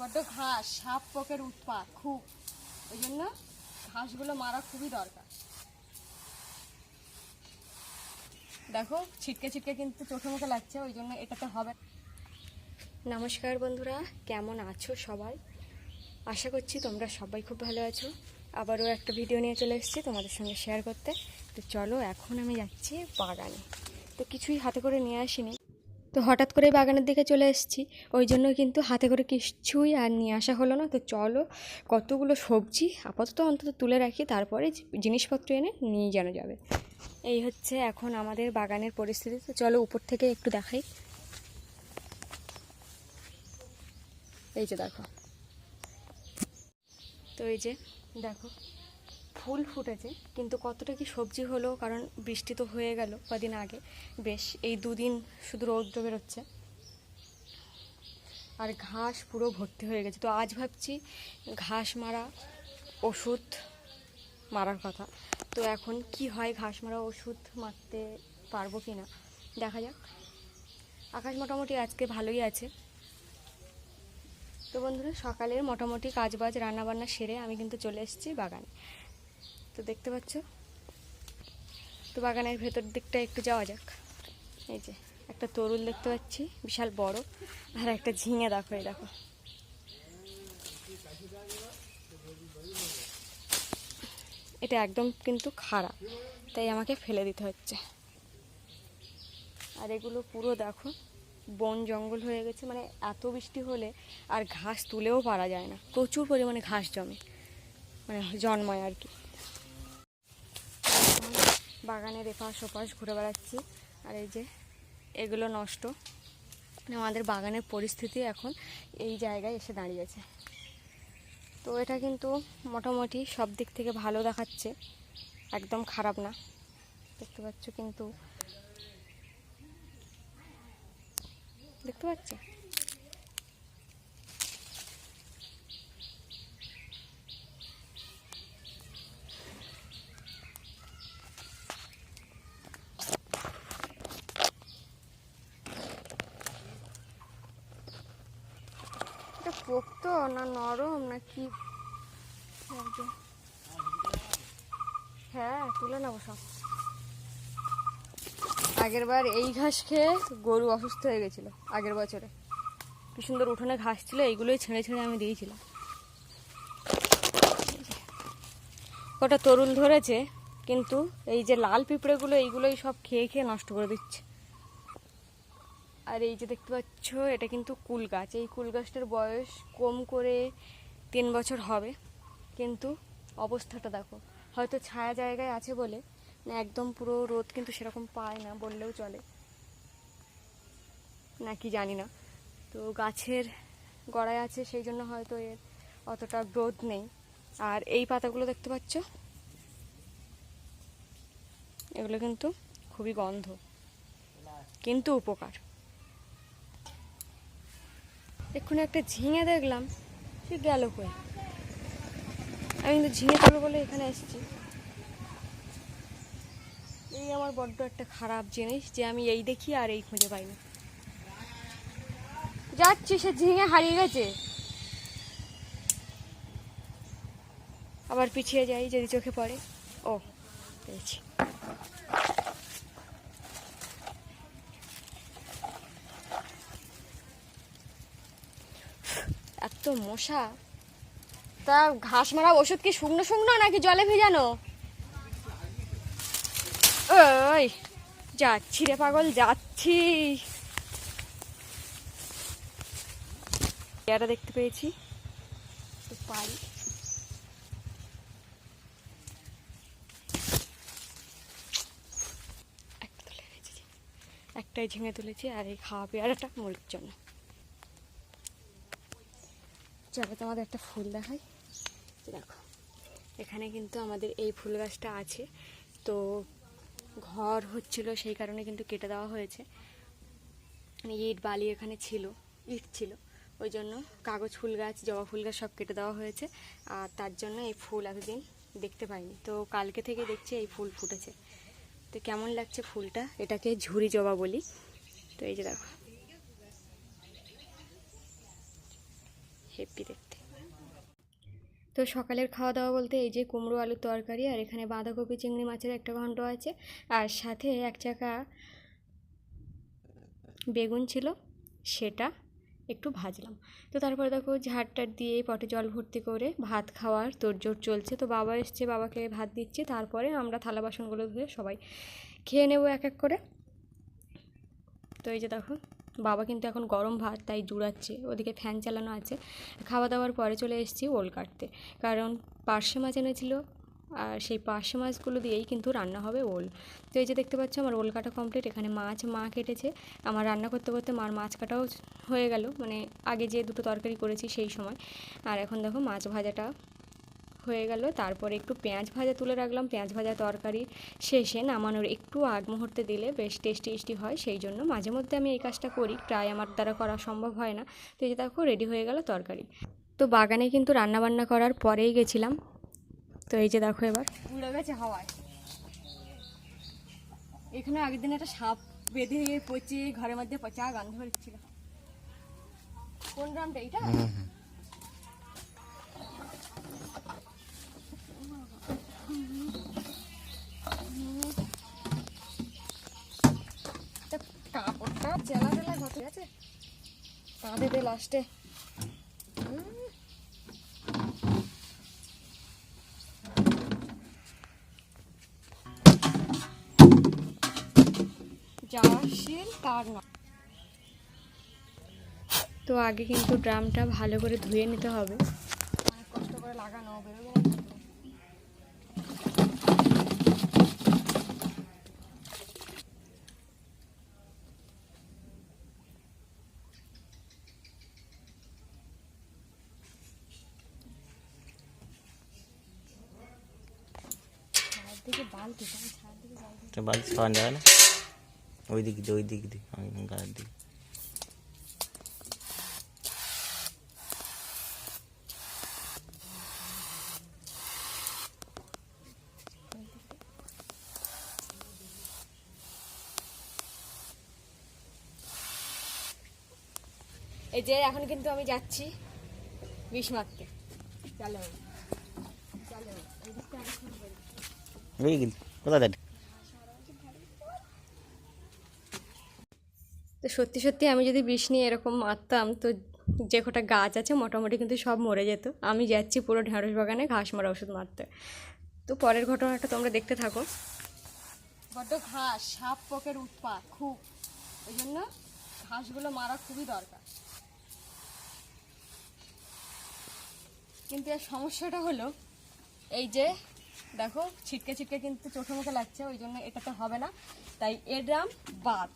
বড্ড ঘাস, সাপ, পোকের উৎপাত খুব। ওই জন্য ঘাসগুলো মারা খুবই দরকার। দেখো, ছিটকে ছিটকে কিন্তু চোখে মুখে লাগছে, ওই জন্য এটাতে হবে। নমস্কার বন্ধুরা, কেমন আছো সবাই? আশা করছি তোমরা সবাই খুব ভালো আছো। আবারও একটা ভিডিও নিয়ে চলে এসেছি তোমাদের সঙ্গে শেয়ার করতে। তো চলো, এখন আমি যাচ্ছি বাগানে। তো কিছুই হাতে করে নিয়ে আসিনি। তো হঠাৎ করে বাগানের দিকে চলে এসেছি। ওই জন্য কিন্তু হাতে করে কিছুই আর নিয়ে আসা হলো না। তো চলো কতগুলো সবজি আপাতত অন্তত তুলে রাখি, তারপরে জিনিসপত্র এনে নিয়ে যেন যাবে। এই হচ্ছে এখন আমাদের বাগানের পরিস্থিতি। তো চলো উপর থেকে একটু দেখাই। এই যে দেখো। তো এই যে দেখো ফুল ফুটেছে, কিন্তু কতটা কি সবজি হলো, কারণ বৃষ্টি তো হয়ে গেল কদিন আগে। বেশ, এই দুদিন শুধু রৌদ্র বেরোচ্ছে। আর ঘাস পুরো ভর্তি হয়ে গেছে। তো আজ ভাবছি ঘাস মারা ওষুধ মারার কথা। তো এখন কি হয় ঘাস মারা ওষুধ মারতে পারব কি না? দেখা যাক। আকাশ মোটামুটি আজকে ভালোই আছে। তো বন্ধুরা, সকালের মোটামুটি কাজবাজ, রান্নাবান্না সেরে আমি কিন্তু চলে এসেছি বাগানে। তো দেখতে পাচ্ছ? তো বাগানের ভেতর দিকটা একটু যাওয়া যাক। এই যে, একটা তরুল দেখতে পাচ্ছি, বিশাল বড়। আর একটা ঝিঙে দেখো, এই দেখো। এটা একদম কিন্তু খারাপ তাই আমাকে ফেলে দিতে হচ্ছে। আর এগুলো পুরো দেখো, বন জঙ্গল হয়ে গেছে মানে এত বৃষ্টি হলে আর ঘাস তুলেও পারা যায় না। প্রচুর পরিমাণে ঘাস জমে মানে জন্মায় আর কি। বাগানের এপাশ ওপাশ ঘুরে বেড়াচ্ছি। আর এই যে এগুলো নষ্ট। মানে আমাদের বাগানের পরিস্থিতি এখন এই জায়গায় এসে দাঁড়িয়েছে। তো এটা কিন্তু মোটামুটি সব দিক থেকে ভালো দেখাচ্ছে। একদম খারাপ না। দেখতে পাচ্ছ কিন্তু। দেখতে পাচ্ছ এটা পোক্ত না নরম না কি হ্যাঁ তুলে নেব সব। আগের বার এই ঘাস খেয়ে গরু অসুস্থ হয়ে গেছিল, আগের বছরে। কি সুন্দর উঠোনে ঘাস ছিল, এইগুলোই ছেড়ে ছেড়ে আমি দিয়েছিলাম। ওটা তরুল ধরেছে, কিন্তু এই যে লাল পিঁপড়েগুলো, এইগুলোই সব খেয়ে খেয়ে নষ্ট করে দিচ্ছে। আর এই যে দেখতে পাচ্ছ, এটা কিন্তু কুল গাছ। এই কুল গাছটার বয়স কম করে তিন বছর হবে। কিন্তু অবস্থাটা দেখো, হয়তো ছায়া জায়গায় আছে বলে, না একদম পুরো রোদ কিন্তু সেরকম পায় না বললেও চলে। নাকি জানি না। তো গাছের গড়ায় আছে, সেই জন্য হয়তো এর অতটা গ্রোথ নেই। আর এই পাতাগুলো দেখতে পাচ্ছ? এগুলো কিন্তু খুবই গন্ধ, কিন্তু উপকার। এক্ষুনি একটা ঝিঙে দেখলাম, সে গেল কই? আমি কিন্তু ঝিঙে তুলবো বলে এখানে এসেছি। এই আমার বড্ড একটা খারাপ জিনিস যে আমি এই দেখি আর এই খুঁজে পাই না। যাচ্ছি, সে ঝিঙে হারিয়ে গেছে। আবার পিছিয়ে যাই যদি চোখে পড়ে। ও, পেয়েছি এত মশা। তা ঘাস মারা ওষুধ কি শুকনো শুকনো নাকি জলে ভেজানো? ওই যাচ্ছি রে পাগল যাচ্ছি। পেয়ারা দেখতে পেয়েছি। পারি। একটাই ঝিঙে তুলেছি আর এই খাওয়া পেয়ারাটা মুড়ির জন্য। চলো তোমাদের একটা ফুল দেখাই। দেখো, এখানে কিন্তু আমাদের এই ফুল গাছটা আছে। তো ঘর হচ্ছিল, সেই কারণে কিন্তু কেটে দেওয়া হয়েছে। মানে ইট, বালি এখানে ছিল, ইট ছিল। ওই জন্য কাগজ ফুল গাছ, জবা ফুল গাছ সব কেটে দেওয়া হয়েছে। আর তার জন্য এই ফুল এতদিন দেখতে পাইনি। তো কালকে থেকে দেখছি এই ফুল ফুটেছে। তো কেমন লাগছে ফুলটা? এটাকে ঝুরি জবা বলি। তো এই যে দেখো হেপি দেখতে তো সকালের খাওয়া দাওয়া বলতে এই যে কুমড়ো আলুর তরকারি আর এখানে বাঁধাকপি, চিংড়ি মাছের একটা ঘন্ট আছে। আর সাথে এক চাকা বেগুন ছিল, সেটা একটু ভাজলাম। তো তারপরে দেখো ঝাড়টার দিয়ে পটে জল ভর্তি করে ভাত খাওয়ার তোড়জোড় চলছে। তো বাবা এসছে, বাবাকে ভাত দিচ্ছি, তারপরে আমরা থালা বাসনগুলো ধুয়ে সবাই খেয়ে নেব এক এক করে। তো এই যে দেখো বাবা কিন্তু এখন গরম ভাত তাই জুড়াচ্ছে, ওদিকে ফ্যান চালানো আছে। খাওয়া দাওয়ার পরে চলে এসেছি ওল কাটতে, কারণ পার্শে মাছ এনেছিল আর সেই পার্শে মাছগুলো দিয়েই কিন্তু রান্না হবে ওল। তো এই যে দেখতে পাচ্ছ আমার ওল কাটা কমপ্লিট এখানে মাছ মা কেটেছে। আমার রান্না করতে করতে মার মাছ কাটাও হয়ে গেল মানে আগে যে দুটো তরকারি করেছি সেই সময়। আর এখন দেখো মাছ ভাজাটা হয়ে গেল। তারপরে একটু পেঁয়াজ ভাজা তুলে রাখলাম। পেঁয়াজ ভাজা তরকারি শেষে নামানোর একটু আগ মুহূর্তে দিলে বেশ টেস্টি টেস্টি হয়। সেই জন্য মাঝে মধ্যে আমি এই কাজটা করি। প্রায় আমার দ্বারা করা সম্ভব হয় না। তো এই যে দেখো রেডি হয়ে গেল তরকারি। তো বাগানে কিন্তু রান্না বান্না করার পরেই গেছিলাম। তো এই যে দেখো এবার। উড়ে গেছে হাওয়ায় এখানে আগের দিন একটা সাপ বেঁধে পচে ঘরের মধ্যে পচা গন্ধ হচ্ছিল। কোন গ্রামটা? এইটা? ঘটে গেছে? তার না। তো আগে কিন্তু ড্রামটা ভালো করে ধুয়ে নিতে হবে। অনেক কষ্ট করে লাগানো বেরোবে না কিন্তু। চারদিকে বালতি আমি তো বালতি খাওয়ানো যাবে না। ওই দিক দিয়ে ওই দিক দিয়ে ওই গায়ের দিকে। এই যে এখন কিন্তু আমি যাচ্ছি বিষ মারতে। চলো। চলো এই দিকটা আগে শুরু করি। ওই গেলি কোথায় দেখ তো সত্যি সত্যি আমি যদি বিষ নিয়ে এরকম মারতাম, তো যে কটা গাছ আছে মোটামুটি কিন্তু সব মরে যেত। আমি যাচ্ছি পুরো ঢেঁড়স বাগানে ঘাস মারা ওষুধ মারতে। তো পরের ঘটনাটা তোমরা দেখতে থাকো। বড্ড ঘাস, সাপ, পোকের উৎপাত খুব। ওই জন্য ঘাসগুলো মারা খুবই দরকার। কিন্তু এর সমস্যাটা হলো, এই যে দেখো, ছিটকে ছিটকে কিন্তু চোখে মুখে লাগছে, ওই জন্য এটা তো হবে না। তাই এ ড্রাম বাদ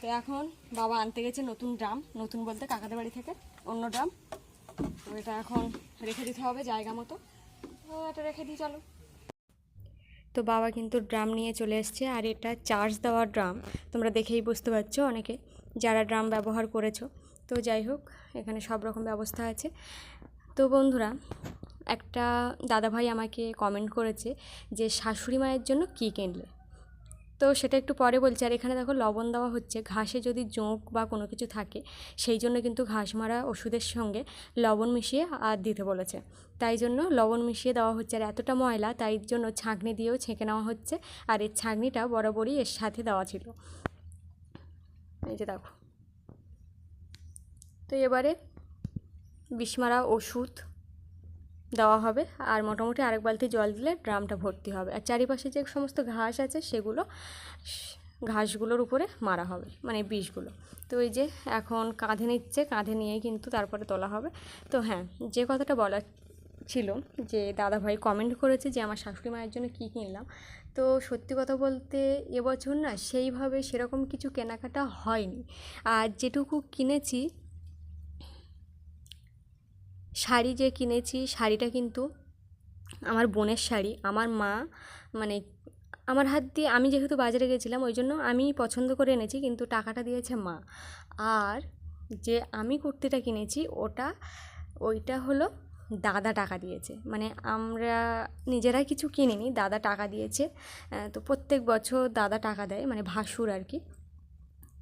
তো এখন বাবা আনতে গেছে নতুন ড্রাম, নতুন বলতে কাকাদের বাড়ি থেকে অন্য ড্রাম। তো এটা এখন রেখে দিতে হবে জায়গা মতো। এটা রেখে দিই, চলো। তো বাবা কিন্তু ড্রাম নিয়ে চলে এসছে, আর এটা চার্জ দেওয়ার ড্রাম। তোমরা দেখেই বুঝতে পারছ অনেকে যারা ড্রাম ব্যবহার করেছ। তো যাই হোক, এখানে সব রকম ব্যবস্থা আছে। তো বন্ধুরা, একটা দাদাভাই আমাকে কমেন্ট করেছে যে শাশুড়ি মায়ের জন্য কী কিনলে তো সেটা একটু পরে বলছি, আর এখানে দেখো লবণ দেওয়া হচ্ছে। ঘাসে যদি জোঁক বা কোনো কিছু থাকে, সেই জন্য কিন্তু ঘাস মারা ওষুধের সঙ্গে লবণ মিশিয়ে আর দিতে বলেছে। তাই জন্য লবণ মিশিয়ে দেওয়া হচ্ছে। আর এতটা ময়লা, তাই জন্য ছাঁকনি দিয়েও ছেঁকে নেওয়া হচ্ছে। আর এর ছাঁকনিটা বরাবরই এর সাথে দেওয়া ছিল। এই যে দেখো। তো এবারে বিষমারা ওষুধ দেওয়া হবে। আর মোটামুটি আরেক বালতি জল দিলে ড্রামটা ভর্তি হবে। আর চারিপাশে যে সমস্ত ঘাস আছে, সেগুলো ঘাসগুলোর উপরে মারা হবে মানে বিষগুলো। তো এই যে এখন কাঁধে নিচ্ছে, কাঁধে নিয়ে কিন্তু তারপরে তোলা হবে। তো হ্যাঁ যে কথাটা বলা ছিল যে দাদাভাই কমেন্ট করেছে যে আমার শাশুড়ি মায়ের জন্য কী কিনলাম। তো সত্যি কথা বলতে এবছর না সেইভাবে সেরকম কিছু কেনাকাটা হয়নি। আর যেটুকু কিনেছি শাড়ি যে কিনেছি, শাড়িটা কিন্তু আমার বোনের শাড়ি। আমার মা মানে আমার হাত দিয়ে আমি যেহেতু বাজারে গেছিলাম, ওই জন্য আমি পছন্দ করে এনেছি, কিন্তু টাকাটা দিয়েছে মা। আর যে আমি কুর্তিটা কিনেছি, ওটা, ওইটা হলো দাদা টাকা দিয়েছে। মানে আমরা নিজেরা কিছু কিনিনি, দাদা টাকা দিয়েছে। তো প্রত্যেক বছর দাদা টাকা দেয় মানে ভাসুর আর কি।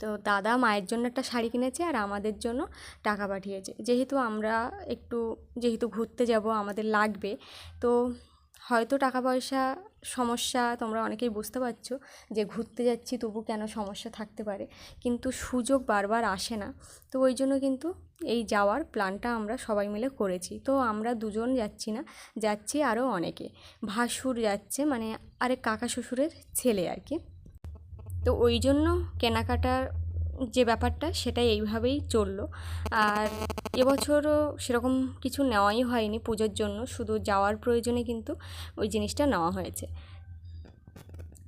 তো দাদা মায়ের জন্য একটা শাড়ি কিনেছে আর আমাদের জন্য টাকা পাঠিয়েছে। যেহেতু আমরা একটু, যেহেতু ঘুরতে যাব, আমাদের লাগবে, তো হয়তো টাকা পয়সা সমস্যা তোমরা অনেকেই বুঝতে পারছ যে ঘুরতে যাচ্ছি তবু কেন সমস্যা থাকতে পারে। কিন্তু সুযোগ বারবার আসে না। তো ওই জন্য কিন্তু এই যাওয়ার প্ল্যানটা আমরা সবাই মিলে করেছি। তো আমরা দুজন যাচ্ছি না, যাচ্ছি আরও অনেকে। ভাসুর যাচ্ছে মানে আরেক কাকা শ্বশুরের ছেলে আর কি। তো ওই জন্য কেনাকাটার যে ব্যাপারটা সেটা এইভাবেই চলল। আর এবছরও সেরকম কিছু নেওয়াই হয়নি পুজোর জন্য, শুধু যাওয়ার প্রয়োজনে কিন্তু ওই জিনিসটা নেওয়া হয়েছে।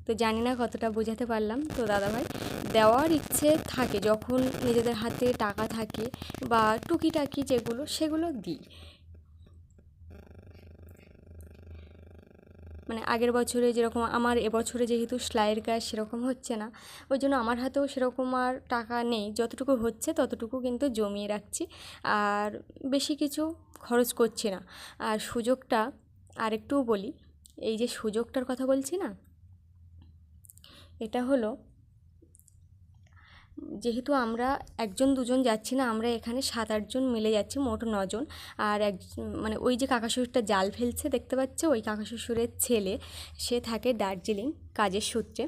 তো জানি না কতটা বোঝাতে পারলাম। তো দাদাভাই, দেওয়ার ইচ্ছে থাকে যখন নিজেদের হাতে টাকা থাকে বা টুকিটাকি যেগুলো সেগুলো দিই। মানে আগের বছরে যেরকম আমার এবছরে যেহেতু সেলাইয়ের কাজ সেরকম হচ্ছে না, ওই জন্য আমার হাতেও সেরকম আর টাকা নেই। যতটুকু হচ্ছে ততটুকু কিন্তু জমিয়ে রাখছি। আর বেশি কিছু খরচ করছি না। আর সুযোগটা আরেকটু বলি, এই যে সুযোগটার কথা বলছি না, এটা হলো যেহেতু আমরা একজন, দুজন যাচ্ছি না, আমরা এখানে সাত আটজন মিলে যাচ্ছি, মোট নজন আর এক মানে ওই যে কাকা শ্বশুরটা জাল ফেলছে, দেখতে পাচ্ছ? ওই কাকা শ্বশুরের ছেলে, সে থাকে দার্জিলিং কাজের সূত্রে।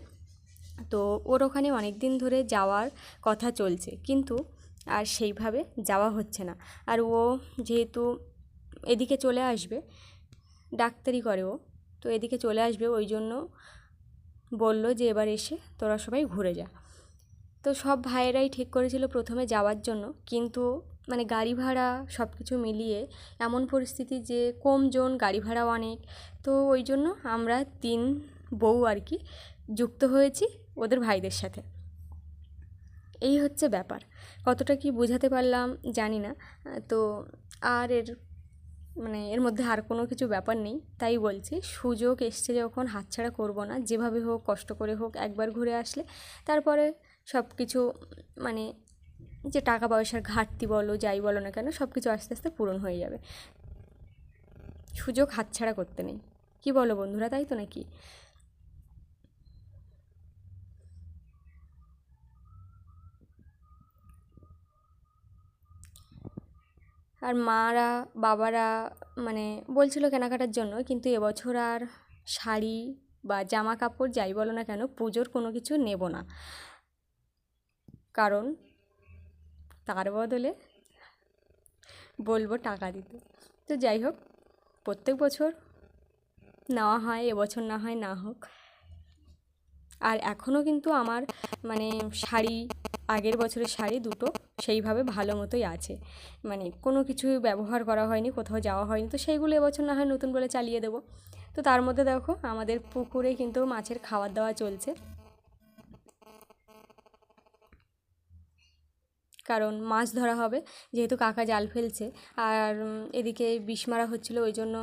তো ওর ওখানে অনেক দিন ধরে যাওয়ার কথা চলছে, কিন্তু আর সেইভাবে যাওয়া হচ্ছে না। আর ও যেহেতু এদিকে চলে আসবে, ডাক্তারি করে ও, তো এদিকে চলে আসবে, ওই জন্য বলল যে এবার এসে তোরা সবাই ঘুরে যা। তো সব ভাইয়েরাই ঠিক করেছিল প্রথমে যাওয়ার জন্য। কিন্তু মানে গাড়ি ভাড়া সব কিছু মিলিয়ে এমন পরিস্থিতি যে কম জন গাড়ি ভাড়াও অনেক। তো ওই জন্য আমরা তিন বউ আর কি যুক্ত হয়েছি ওদের ভাইদের সাথে। এই হচ্ছে ব্যাপার। কতটা কি বোঝাতে পারলাম জানি না। তো আর এর মানে এর মধ্যে আর কোনো কিছু ব্যাপার নেই। তাই বলছি, সুযোগ এসছে যখন হাতছাড়া করব না। যেভাবে হোক, কষ্ট করে হোক, একবার ঘুরে আসলে। তারপরে সব কিছু মানে যে টাকা পয়সার ঘাটতি বলো, যাই বলো না কেন সব কিছু আস্তে আস্তে পূরণ হয়ে যাবে। সুযোগ হাতছাড়া করতে নেই। কি বলো বন্ধুরা, তাই তো নাকি? আর মারা, বাবারা মানে বলছিল কেনাকাটার জন্য, কিন্তু এবছর আর শাড়ি বা জামা কাপড়, যাই বলো না কেন, পুজোর কোনো কিছু নেব না। কারণ তার বদলে বলব টাকা দিতে। তো যাই হোক, প্রত্যেক বছর নেওয়া হয়, এবছর না হয় না হোক। আর এখনও কিন্তু আমার মানে শাড়ি, আগের বছরের শাড়ি দুটো সেইভাবে ভালো মতোই আছে। মানে কোনো কিছু ব্যবহার করা হয়নি, কোথাও যাওয়া হয়নি, তো সেইগুলো এবছর না হয় নতুন করে চালিয়ে দেবো। তো তার মধ্যে দেখো, আমাদের পুকুরে কিন্তু মাছের খাবার দাওয়া চলছে। কারণ মাছ ধরা হবে, যেহেতু কাকা জাল ফেলছে। আর এদিকে বিষ মারা হচ্ছিল, ওই জন্য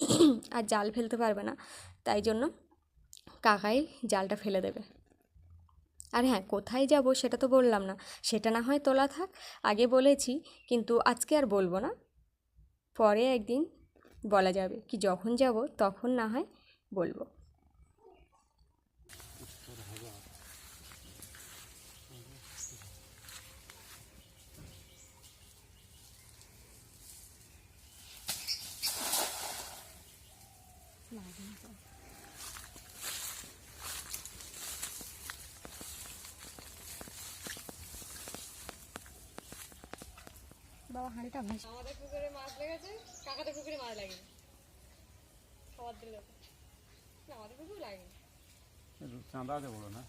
আর জাল ফেলতে পারবে না। তাই জন্য কাকাই জালটা ফেলে দেবে। আর হ্যাঁ কোথায় যাব সেটা তো বললাম না। সেটা না হয় তোলা থাক, আগে বলেছি, কিন্তু আজকে আর বলব না। পরে একদিন বলা যাবে, কি যখন যাব তখন না হয় বলব বাবা হাঁড়িটা ভাস আমাদের পুকুরে মাছ লেগেছে কাকাদের পুকুরে মাছ লাগেনি। সবার দিল না আমাদের পুকুরে লাগেনি। আছে বড় না।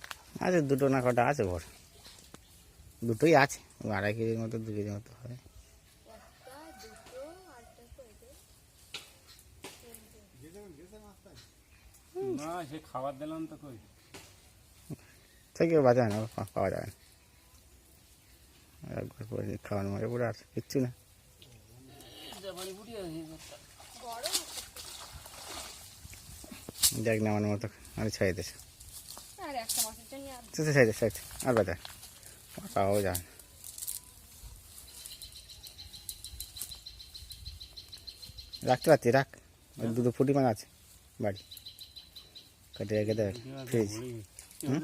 আছে দুটো না কটা আছে ভর দুটোই আছে আড়াই কেজির মতো দু কেজির মতো হয় না সে খাবার দিলাম তো কই? থেকে বাঁচা হয় না পাওয়া যায় না। একবার পরে খাওয়ানো মারে পড়ে আর কিচ্ছু না। দেখ না আমার মতো ছেড়ে দিয়েছে। আর একটা মাছের জন্য আর বাঁচা পাওয়াও যায় রাখতে পারছি রাখ দুটো ফুটি মানে আছে, বাড়ি। কেটে রেখে দেবে ফ্রিজ। হুম?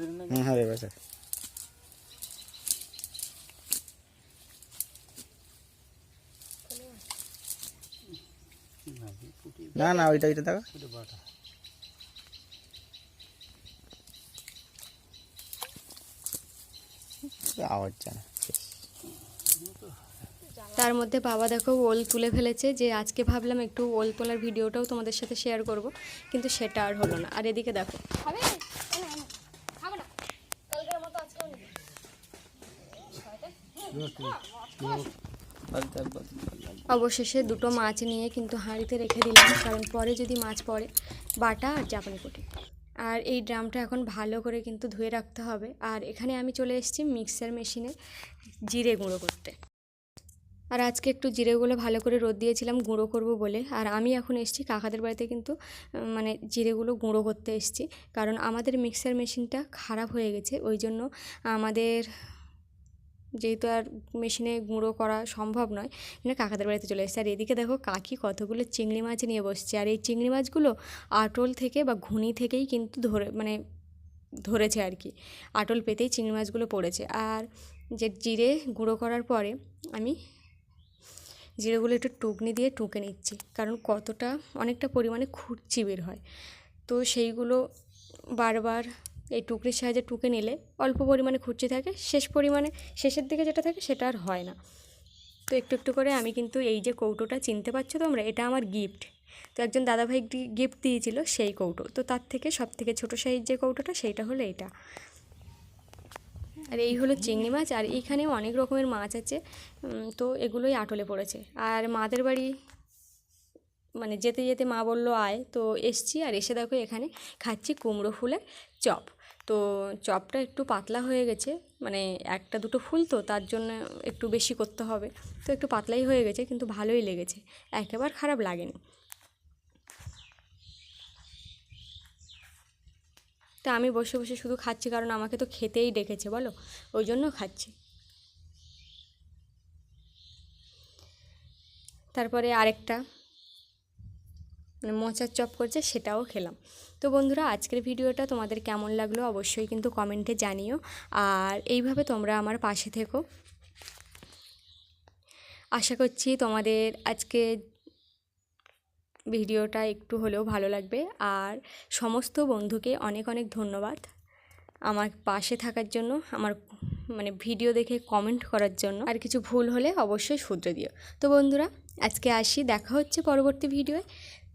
হ্যাঁ রে বাচ্চা নাকি পুটি না না ওইটা ওইটা দেখো আওয়াজ জানা তার মধ্যে বাবা দেখো ওল তুলে ফেলেছে যে আজকে ভাবলাম একটু ওল তোলার ভিডিওটাও তোমাদের সাথে শেয়ার করব কিন্তু সেটা আর হলো না আর এদিকে দেখো খাবে অবশেষে দুটো মাছ নিয়ে কিন্তু হাঁড়িতে রেখে দিলাম, কারণ পরে যদি মাছ পড়ে, বাটা আর জাপানি পুঁটি। আর এই ড্রামটা এখন ভালো করে কিন্তু ধুয়ে রাখতে হবে। আর এখানে আমি চলে এসেছি মিক্সার মেশিনে জিরে গুঁড়ো করতে। আর আজকে একটু জিরেগুলো ভালো করে রোদ দিয়েছিলাম, গুঁড়ো করব বলে। আর আমি এখন এসেছি কাকাদের বাড়িতে কিন্তু মানে জিরেগুলো গুঁড়ো করতে এসেছি। কারণ আমাদের মিক্সার মেশিনটা খারাপ হয়ে গেছে, ওই জন্য আমাদের যেহেতু আর মেশিনে গুঁড়ো করা সম্ভব নয় মানে কাকাদের বাড়িতে চলে এসেছে। আর এদিকে দেখো কাকি কতগুলো চিংড়ি মাছ নিয়ে বসছে। আর এই চিংড়ি মাছগুলো আটল থেকে বা ঘুনি থেকেই কিন্তু ধরে মানে ধরেছে আর কি। আটল পেতেই চিংড়ি মাছগুলো পড়েছে। আর যে জিরে গুঁড়ো করার পরে আমি জিরেগুলো একটু টুকনি দিয়ে টুকে নিচ্ছি, কারণ কতটা, অনেকটা পরিমাণে খুঁড়চি বের হয়। তো সেইগুলো বারবার এই টুকরির সাহায্যে টুকে নিলে অল্প পরিমাণে খুঁড়চি থাকে, শেষ পরিমাণে শেষের দিকে যেটা থাকে সেটা আর হয় না। তো একটু একটু করে আমি কিন্তু এই যে কৌটোটা চিনতে পারছ তোমরা, এটা আমার গিফট তো একজন দাদাভাই গিফট দিয়েছিল সেই কৌটো। তো তার থেকে সব থেকে ছোটো সাইজ যে কৌটোটা সেইটা হলো এইটা আর এই হলো চিংড়ি মাছ, আর এইখানেও অনেক রকমের মাছ আছে। তো এগুলোই আটলে পড়েছে। আর মাদের বাড়ি মানে যেতে যেতে মা বলল, আয়। তো এসছি আর এসে দেখো এখানে খাচ্ছি কুমড়ো ফুলের চপ। তো চপটা একটু পাতলা হয়ে গেছে মানে একটা দুটো ফুল তো, তার জন্য একটু বেশি করতে হবে। তো একটু পাতলাই হয়ে গেছে, কিন্তু ভালোই লেগেছে, একেবারে খারাপ লাগেনি। তা আমি বসে বসে শুধু খাচ্ছি, কারণ আমাকে তো খেতেই ডেকেছে, বলো? ওই জন্য খাচ্ছি। তারপরে আরেকটা মানে মোচার চপ করছে, সেটাও খেলাম। তো বন্ধুরা, আজকের ভিডিওটা তোমাদের কেমন লাগল অবশ্যই কিন্তু কমেন্টে জানিও। আর এইভাবে তোমরা আমার পাশে থেকো। আশা করছি তোমাদের আজকে ভিডিওটা একটু হলেও ভালো লাগবে। আর সমস্ত বন্ধুকে অনেক অনেক ধন্যবাদ আমার পাশে থাকার জন্য, আমার মানে ভিডিও দেখে কমেন্ট করার জন্য। আর কিছু ভুল হলে অবশ্যই শুধরে দিও। তো বন্ধুরা, আজকে আসি, দেখা হচ্ছে পরবর্তী ভিডিওয়ে।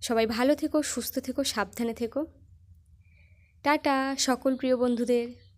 সবাই ভালো থেকো সুস্থ থেকো সাবধানে থেকো। টাটা সকল প্রিয় বন্ধুদের।